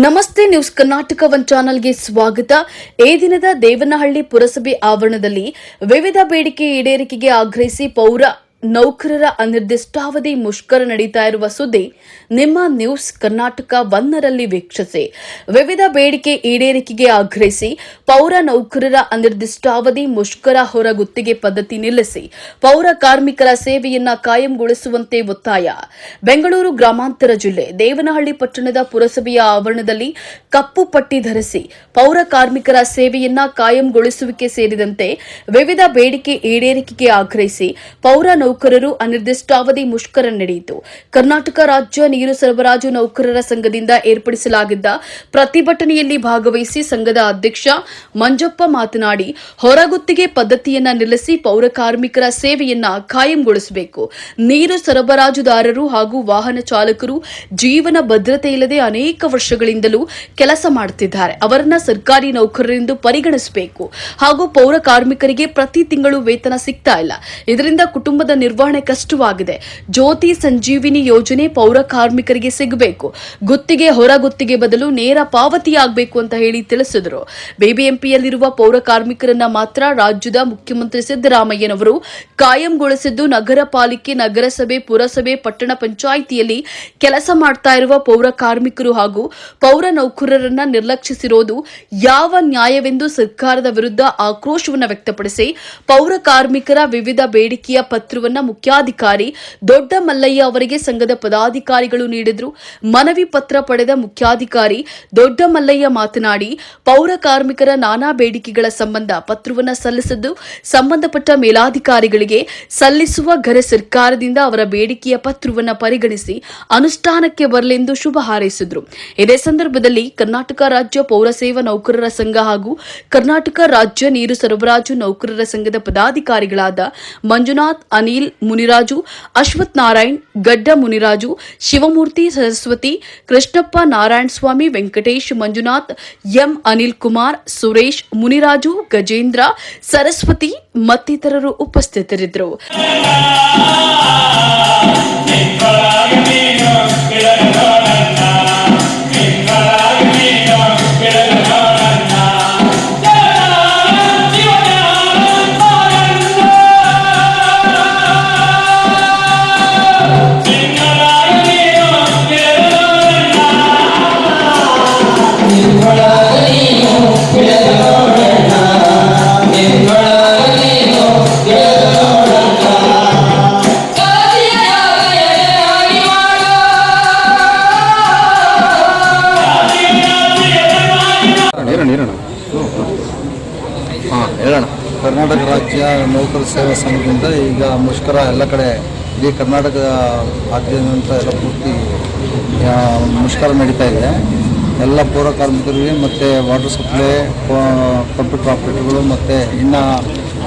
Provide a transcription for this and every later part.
ನಮಸ್ತೆ news Karnataka one ಚಾನೆಲ್ಗೆ ಸ್ವಾಗತ. ಈ ದಿನದ ದೇವನಹಳ್ಳಿ ಪುರಸಭೆ ಆವರಣದಲ್ಲಿ ವಿವಿಧ ಬೇಡಿಕೆ ಈಡೇರಿಕೆಗೆ ಆಗ್ರಹಿಸಿ ಪೌರ ನೌಕರರ ಅನಿರ್ದಿಷ್ಟಾವಧಿ ಮುಷ್ಕರ ನಡೀತಾ ಇರುವ ಸುದ್ದಿ ನಿಮ್ಮ ನ್ಯೂಸ್ ಕರ್ನಾಟಕ ಒನ್ನರಲ್ಲಿ ವೀಕ್ಷಿಸಿ. ವಿವಿಧ ಬೇಡಿಕೆ ಈಡೇರಿಕೆಗೆ ಆಗ್ರಹಿಸಿ ಪೌರ ನೌಕರರ ಅನಿರ್ದಿಷ್ಟಾವಧಿ ಮುಷ್ಕರ ಹೊರಗುತ್ತಿಗೆ ಪದ್ಧತಿ ನಿಲ್ಲಿಸಿ ಪೌರ ಕಾರ್ಮಿಕರ ಸೇವೆಯನ್ನ ಕಾಯಂಗೊಳಿಸುವಂತೆ ಒತ್ತಾಯ. ಬೆಂಗಳೂರು ಗ್ರಾಮಾಂತರ ಜಿಲ್ಲೆ ದೇವನಹಳ್ಳಿ ಪಟ್ಟಣದ ಪುರಸಭೆಯ ಆವರಣದಲ್ಲಿ ಕಪ್ಪು ಪಟ್ಟಿ ಧರಿಸಿ ಪೌರ ಕಾರ್ಮಿಕರ ಸೇವೆಯನ್ನ ಕಾಯಂಗೊಳಿಸುವಿಕೆ ಸೇರಿದಂತೆ ವಿವಿಧ ಬೇಡಿಕೆ ಈಡೇರಿಕೆಗೆ ಆಗ್ರಹಿಸಿ ಪೌರ ನೌಕರರು ಅನಿರ್ದಿಷ್ಟಾವಧಿ ಮುಷ್ಕರ ನಡೆಯಿತು. ಕರ್ನಾಟಕ ರಾಜ್ಯ ನೀರು ಸರಬರಾಜು ನೌಕರರ ಸಂಘದಿಂದ ಏರ್ಪಡಿಸಲಾಗಿದ್ದ ಪ್ರತಿಭಟನೆಯಲ್ಲಿ ಭಾಗವಹಿಸಿ ಸಂಘದ ಅಧ್ಯಕ್ಷ ಮಂಜಪ್ಪ ಮಾತನಾಡಿ, ಹೊರಗುತ್ತಿಗೆ ಪದ್ಧತಿಯನ್ನ ನಿಲ್ಲಿಸಿ ಪೌರ ಕಾರ್ಮಿಕರ ಸೇವೆಯನ್ನ ಕಾಯಂಗೊಳಿಸಬೇಕು ನೀರು ಸರಬರಾಜುದಾರರು ಹಾಗೂ ವಾಹನ ಚಾಲಕರು ಜೀವನ ಭದ್ರತೆ ಇಲ್ಲದೆ ಅನೇಕ ವರ್ಷಗಳಿಂದಲೂ ಕೆಲಸ ಮಾಡುತ್ತಿದ್ದಾರೆ ಅವರನ್ನ ಸರ್ಕಾರಿ ನೌಕರರೆಂದು ಪರಿಗಣಿಸಬೇಕು. ಹಾಗೂ ಪೌರ ಕಾರ್ಮಿಕರಿಗೆ ಪ್ರತಿ ತಿಂಗಳು ವೇತನ ಸಿಗ್ತಾ ಇಲ್ಲ. ಇದರಿಂದ ಕುಟುಂಬದ ನಿರ್ವಹಣೆ ಕಷ್ಟವಾಗಿದೆ. ಜ್ಯೋತಿ ಸಂಜೀವಿನಿ ಯೋಜನೆ ಪೌರ ಕಾರ್ಮಿಕರಿಗೆ ಸಿಗಬೇಕು. ಗುತ್ತಿಗೆ ಹೊರ ಗುತ್ತಿಗೆ ಬದಲು ನೇರ ಪಾವತಿಯಾಗಬೇಕು ಅಂತ ಹೇಳಿ ತಿಳಿಸಿದರು. ಬಿಬಿಎಂಪಿಯಲ್ಲಿರುವ ಪೌರ ಕಾರ್ಮಿಕರನ್ನ ಮಾತ್ರ ರಾಜ್ಯದ ಮುಖ್ಯಮಂತ್ರಿ ಸಿದ್ದರಾಮಯ್ಯನವರು ಕಾಯಂಗೊಳಿಸಿದ್ದು ನಗರ ಪಾಲಿಕೆ, ನಗರಸಭೆ, ಪುರಸಭೆ, ಪಟ್ಟಣ ಪಂಚಾಯಿತಿಯಲ್ಲಿ ಕೆಲಸ ಮಾಡ್ತಾ ಇರುವ ಪೌರ ಕಾರ್ಮಿಕರು ಹಾಗೂ ಪೌರ ನೌಕರರನ್ನ ನಿರ್ಲಕ್ಷಿಸಿರೋದು ಯಾವ ನ್ಯಾಯವೆಂದು ಸರ್ಕಾರದ ವಿರುದ್ಧ ಆಕ್ರೋಶವನ್ನು ವ್ಯಕ್ತಪಡಿಸಿ ಪೌರ ಕಾರ್ಮಿಕರ ವಿವಿಧ ಬೇಡಿಕೆಯ ಪತ್ರವನ್ನ ಮುಖ್ಯಾಧಿಕಾರಿ ದೊಡ್ಡ ಮಲ್ಲಯ್ಯ ಅವರಿಗೆ ಸಂಘದ ಪದಾಧಿಕಾರಿಗಳು ನೀಡಿದ್ರು. ಮನವಿ ಪತ್ರ ಪಡೆದ ಮುಖ್ಯಾಧಿಕಾರಿ ದೊಡ್ಡ ಮಲ್ಲಯ್ಯ ಮಾತನಾಡಿ, ಪೌರ ಕಾರ್ಮಿಕರ ನಾನಾ ಬೇಡಿಕೆಗಳ ಸಂಬಂಧ ಪತ್ರವನ್ನ ಸಲ್ಲಿಸಿದ್ದು, ಸಂಬಂಧಪಟ್ಟ ಮೇಲಾಧಿಕಾರಿಗಳಿಗೆ ಸಲ್ಲಿಸುವ ಘರೆ ಸರ್ಕಾರದಿಂದ ಅವರ ಬೇಡಿಕೆಯ ಪತ್ರವನ್ನ ಪರಿಗಣಿಸಿ ಅನುಷ್ಠಾನಕ್ಕೆ ಬರಲೆಂದು ಶುಭ ಹಾರೈಸಿದ್ರು. ಇದೇ ಸಂದರ್ಭದಲ್ಲಿ ಕರ್ನಾಟಕ ರಾಜ್ಯ ಪೌರ ಸೇವಾ ನೌಕರರ ಸಂಘ ಹಾಗೂ ಕರ್ನಾಟಕ ರಾಜ್ಯ ನೀರು ಸರಬರಾಜು ನೌಕರರ ಸಂಘದ ಪದಾಧಿಕಾರಿಗಳಾದ ಮಂಜುನಾಥ್, ಅನಿಲ್ ಮುನಿರಾಜು, ಅಶ್ವಥ್ ನಾರಾಯಣ್, ಗಡ್ಡ ಮುನಿರಾಜು, ಶಿವಮೂರ್ತಿ ಸರಸ್ವತಿ, ಕೃಷ್ಣಪ್ಪ ನಾರಾಯಣ ಸ್ವಾಮಿ, ವೆಂಕಟೇಶ್ ಮಂಜುನಾಥ್, ಎಂ ಅನಿಲ್ ಕುಮಾರ್, ಸುರೇಶ್ ಮುನಿರಾಜು, ಗಜೇಂದ್ರ, ಸರಸ್ವತಿ ಮತ್ತಿತರರು ಉಪಸ್ಥಿತರಿದ್ದರು. ಹಾಂ, ಹೇಳೋಣ. ಕರ್ನಾಟಕ ರಾಜ್ಯ ನೌಕರ ಸೇವಾ ಸಂಘದಿಂದ ಈಗ ಮುಷ್ಕರ ಎಲ್ಲ ಕಡೆ ಇಡೀ ಕರ್ನಾಟಕ ಆದ್ಯಂತ ಎಲ್ಲ ಪೂರ್ತಿ ಮುಷ್ಕರ ನಡೀತಾ ಇದೆ. ಎಲ್ಲ ಪೌರ ಕಾರ್ಮಿಕರಿಗೆ ಮತ್ತು ವಾಟರ್ ಸಪ್ಲೈ ಕಂಪ್ಯೂಟರ್ ಆಪ್ರೇಟರ್ಗಳು ಮತ್ತು ಇನ್ನು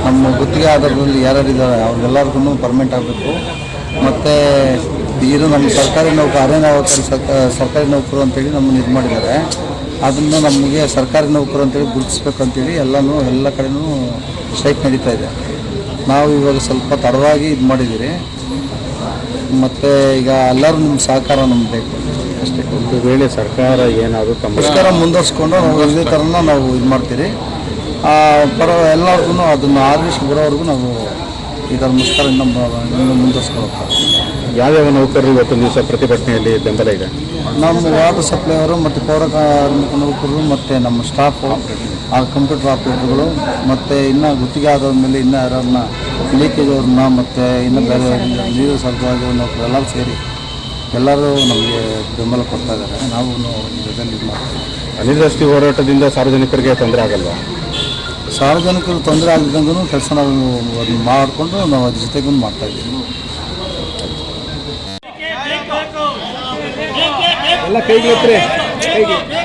ನಮ್ಮ ಗುತ್ತಿಗೆ ಆಧಾರದಲ್ಲಿ ಯಾರ್ಯಾರಿದ್ದಾರೆ ಅವ್ರಿಗೆಲ್ಲರಿಗೂ ಪರ್ಮನೆಂಟ್ ಆಗಬೇಕು. ಮತ್ತು ಇದು ನಮ್ಮ ಸರ್ಕಾರಿ ನೌಕರ, ಅರೆ ನೌಕರ, ಸರ್ಕ- ಸರ್ಕಾರಿ ನೌಕರು ಅಂತೇಳಿ ನಮ್ಮನ್ನು ಇದು ಮಾಡಿದ್ದಾರೆ. ಅದನ್ನು ನಮಗೆ ಸರ್ಕಾರಿ ನೌಕರು ಅಂತೇಳಿ ಗುರುತಿಸ್ಬೇಕು ಅಂತೇಳಿ ಎಲ್ಲನೂ ಎಲ್ಲ ಕಡೆನೂ ಸ್ಟ್ರೈಕ್ ನಡೀತಾ ಇದೆ. ನಾವು ಇವಾಗ ಸ್ವಲ್ಪ ತಡವಾಗಿ ಇದು ಮಾಡಿದ್ದೀರಿ. ಮತ್ತು ಈಗ ಎಲ್ಲರೂ ನಿಮ್ಮ ಸಹಕಾರ ನಮ್ಗೆ ಬೇಕು ಅಷ್ಟೇ. ಒಂದು ವೇಳೆ ಸರ್ಕಾರ ಏನಾದರೂ ತಮ್ಮ ಸರ್ಕಾರ ಮುಂದುವರ್ಸ್ಕೊಂಡು ನಾವು ಇದೇ ಥರನ ನಾವು ಇದು ಮಾಡ್ತೀರಿ. ಆ, ಪರ ಎಲ್ಲರಿಗೂ ಅದನ್ನು ಆದೇಶ ಬರೋವರೆಗೂ ನಾವು ಇದರ ಥರ ಮುಷ್ಕರ ಇನ್ನೊಂದು ಮ- ಇನ್ನು ಹೋಗ್ತಾರೆ ಯಾವ್ಯಾವ ನೌಕರರು ಇವತ್ತು ದಿವಸ ಪ್ರತಿಭಟನೆಯಲ್ಲಿ ಬೆಂಬಲ ಇದೆ? ನಮ್ಮ ವಾಟರ್ ಸಪ್ಲೈಯರು ಮತ್ತು ಪೌರ ಕಾರ್ಮಿಕ ನೌಕರರು ಮತ್ತು ನಮ್ಮ ಸ್ಟಾಫು ಆ ಕಂಪ್ಯೂಟರ್ ಆಪರೇಟರ್ಗಳು ಮತ್ತು ಇನ್ನು ಗುತ್ತಿಗೆ ಆದ ಮೇಲೆ ಇನ್ನೂ ಯಾರನ್ನ ಲೀಕೇಜ್ ಅವ್ರನ್ನ ಮತ್ತು ಇನ್ನು ಬೇರೆ ನೀರು ಸರಬರಾಜು ನೌಕರೆಲ್ಲ ಸೇರಿ ಎಲ್ಲರೂ ನಮಗೆ ಬೆಂಬಲ ಕೊಡ್ತಾ ಇದ್ದಾರೆ. ನಾವು ಇದರಲ್ಲಿ ಇದು ಮಾಡ್ತೀವಿ. ಹೋರಾಟದಿಂದ ಸಾರ್ವಜನಿಕರಿಗೆ ತೊಂದರೆ ಆಗಲ್ವಾ? ಸಾರ್ವಜನಿಕರು ತೊಂದರೆ ಆಗದಂಗೂ ಕೆಲಸ ನಾವು ಅದನ್ನ ಮಾಡಿಕೊಂಡು ನಾವು ಅದ್ರ ಜೊತೆಗೂ ಮಾಡ್ತಾ ಎಲ್ಲ ಕೈಗೆ